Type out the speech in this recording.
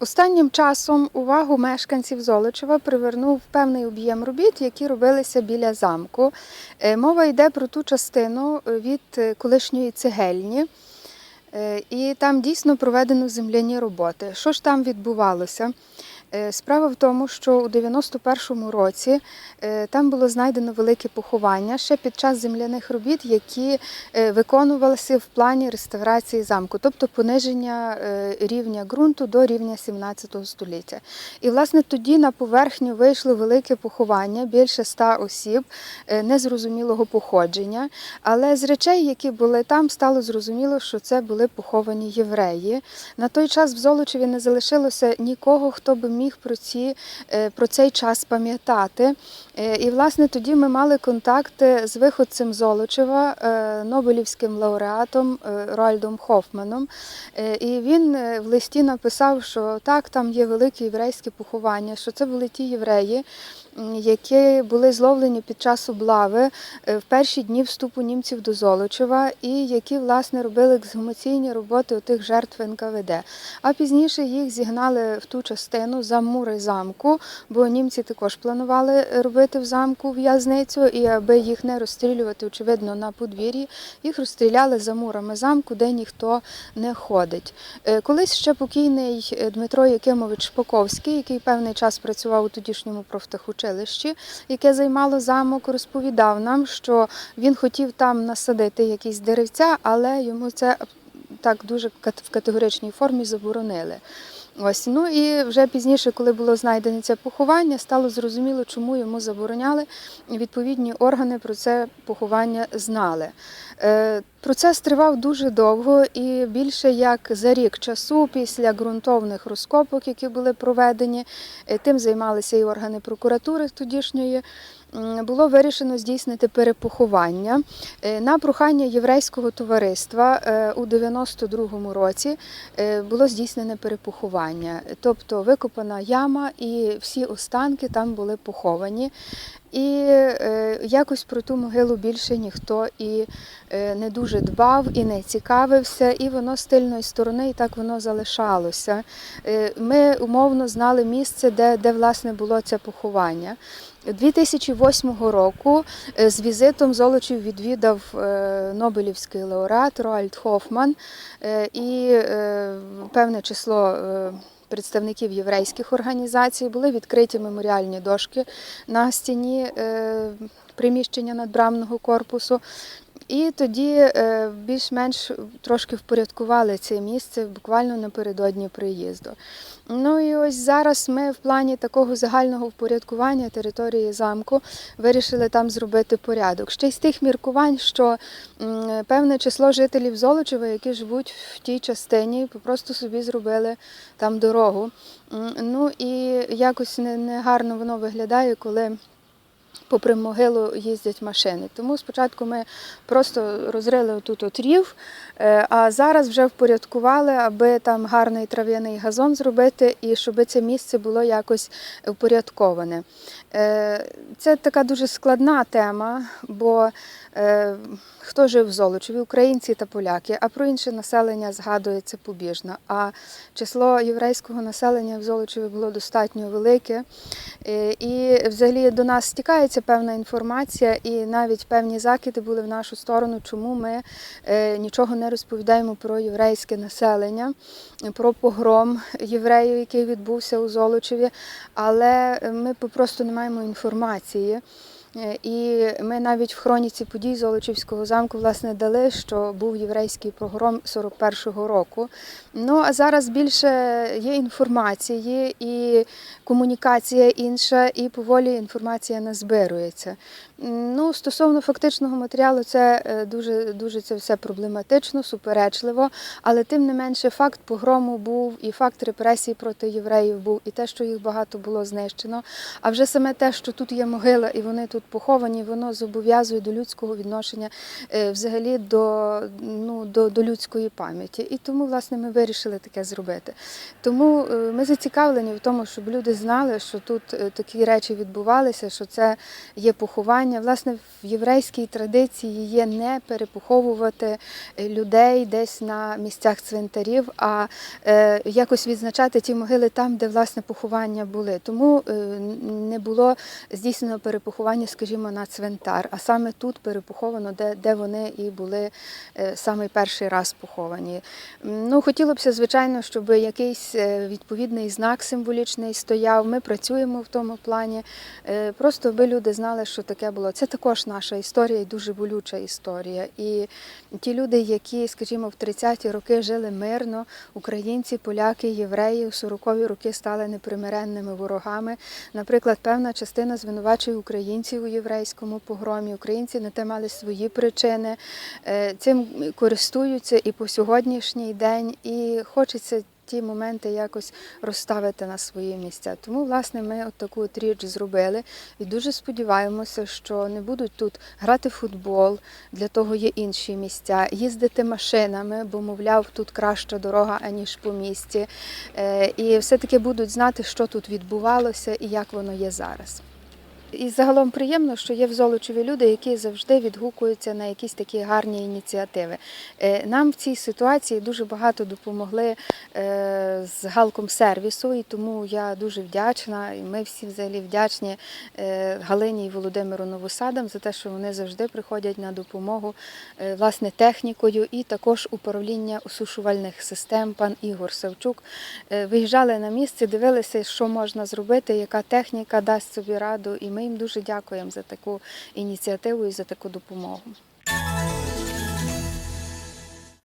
Останнім часом увагу мешканців Золочева привернув певний об'єм робіт, які робилися біля замку. Е, Мова йде про ту частину е, від е, колишньої цегельні. І там дійсно проведено земляні роботи. Що ж там відбувалося? Е, Справа в тому, що у 91-му році е, там було знайдено велике поховання ще під час земляних робіт, які е, виконувалися в плані реставрації замку, тобто пониження рівня ґрунту до рівня 17 століття. І власне тоді на поверхню вийшло велике поховання, більше ста осіб незрозумілого походження. Але з речей, які були там, стало зрозуміло, що це були поховані євреї. На той час в Золочеві не залишилося нікого, хто би міг про, ці, е, про цей час пам'ятати. Е, І, власне, тоді ми мали контакти з виходцем Золочева, е, Нобелівським лауреатом Роальдом Хофманом. І він в листі написав, що так, там є велике єврейське поховання, що це були ті євреї, які були зловлені під час облави в перші дні вступу німців до Золочева, і які власне робили ексгумаційні роботи у тих жертв НКВД. А пізніше їх зігнали в ту частину за мури замку, бо німці також планували робити в замку в'язницю, і аби їх не розстрілювати, очевидно, на подвір'ї, їх розстріляли за мурами замку, де ніхто не ходить. Е, Колись ще покійний е, Дмитро Якимович Шпаковський, який певний час працював у тодішньому профтехучилищі, яке займало замок, розповідав нам, що він хотів там насадити якісь деревця, але йому це так дуже в категоричній формі заборонили. Ось ну і вже пізніше, коли було знайдене це поховання, стало зрозуміло, чому йому забороняли. Відповідні органи про це поховання знали. Е, Процес тривав дуже довго і більше як за рік часу після ґрунтовних розкопок, які були проведені, е, тим займалися і органи прокуратури тодішньої. Було вирішено здійснити перепоховання Е, на прохання єврейського товариства у 92-му році було здійснене перепоховання, тобто викопана яма, і всі останки там були поховані. І е, якось про ту могилу більше ніхто і е, не дуже дбав і не цікавився, і воно з тильної сторони, і так воно залишалося. Е, Ми умовно знали місце, де, де власне було це поховання. 2008 року е, з візитом Золочів відвідав е, Нобелівський лауреат Роальд Хофман е, і певне число. Представників єврейських організацій були відкриті меморіальні дошки на стіні е, приміщення надбрамного корпусу. І тоді е, більш-менш трошки впорядкували це місце буквально напередодні приїзду. Ну і ось зараз ми в плані такого загального впорядкування території замку вирішили там зробити порядок. Ще й з тих міркувань, що певне число жителів Золочева, які живуть в тій частині, просто собі зробили там дорогу. Ну і якось не, не гарно воно виглядає, коли попри могилу їздять машини. Тому спочатку ми просто розрили отут от рів, е, а зараз вже впорядкували, аби там гарний трав'яний газон зробити і щоб це місце було якось впорядковане. Е, Це така дуже складна тема, бо е, хто жив в Золочеві, українці та поляки, а про інше населення згадується побіжно. А число єврейського населення в Золочеві було достатньо велике. Е, І взагалі до нас стікається певна інформація, і навіть певні закиди були в нашу сторону, чому ми е, нічого не розповідаємо про єврейське населення, про погром євреїв, який відбувся у Золочеві. Але ми попросту не маємо інформації. Е, І ми навіть в хроніці подій Золочівського замку власне дали, що був єврейський погром 41-го року. Ну а зараз більше є інформації і комунікація інша, і поволі інформація назбирується. Ну, стосовно фактичного матеріалу, це е, дуже дуже це все проблематично, суперечливо, але тим не менше факт погрому був і факт репресій проти євреїв був, і те, що їх багато було знищено. А вже саме те, що тут є могила і вони тут поховані, воно зобов'язує до людського відношення е, взагалі до, ну, до, до людської пам'яті. І тому, власне, ми вирішили таке зробити. Тому е, ми зацікавлені в тому, щоб люди знали, що тут такі речі відбувалися, що це є поховання. Перепоховання, власне, в єврейській традиції є не перепоховувати е, людей десь на місцях цвинтарів, а е, якось відзначати ті могили там, де власне поховання були. Тому е, не було здійснено перепоховання, скажімо, на цвинтар, а саме тут перепоховано, де, де вони і були саме перший раз поховані. Ну, хотілося б, звичайно, щоб якийсь відповідний знак символічний стояв. Ми працюємо в тому плані. Просто аби люди знали, що таке було. Це також наша історія і дуже болюча історія. І ті люди, які, скажімо, в 30-ті роки жили мирно, українці, поляки, євреї у 40-ві роки стали непримиренними ворогами. Наприклад, певна частина звинувачує українців у єврейському погромі. Українці на те мали свої причини. Е, Цим користуються і по сьогоднішній день, і хочеться. Ті моменти якось розставити на свої місця. Тому, власне, ми от таку от річ зробили і дуже сподіваємося, що не будуть тут грати в футбол, для того є інші місця, їздити машинами, бо, мовляв, тут краща дорога, аніж по місті. Е, І все-таки будуть знати, що тут відбувалося і як воно є зараз. І загалом приємно, що є в Золочеві люди, які завжди відгукуються на якісь такі гарні ініціативи. Е, Нам в цій ситуації дуже багато допомогли е, з галком сервісу, і тому я дуже вдячна. І ми всі взагалі вдячні е, Галині і Володимиру Новосадам за те, що вони завжди приходять на допомогу власне технікою і також управління осушувальних систем. Пан Ігор Савчук виїжджали на місце, дивилися, що можна зробити, яка техніка дасть собі раду. І ми їм дуже дякуємо за таку ініціативу і за таку допомогу.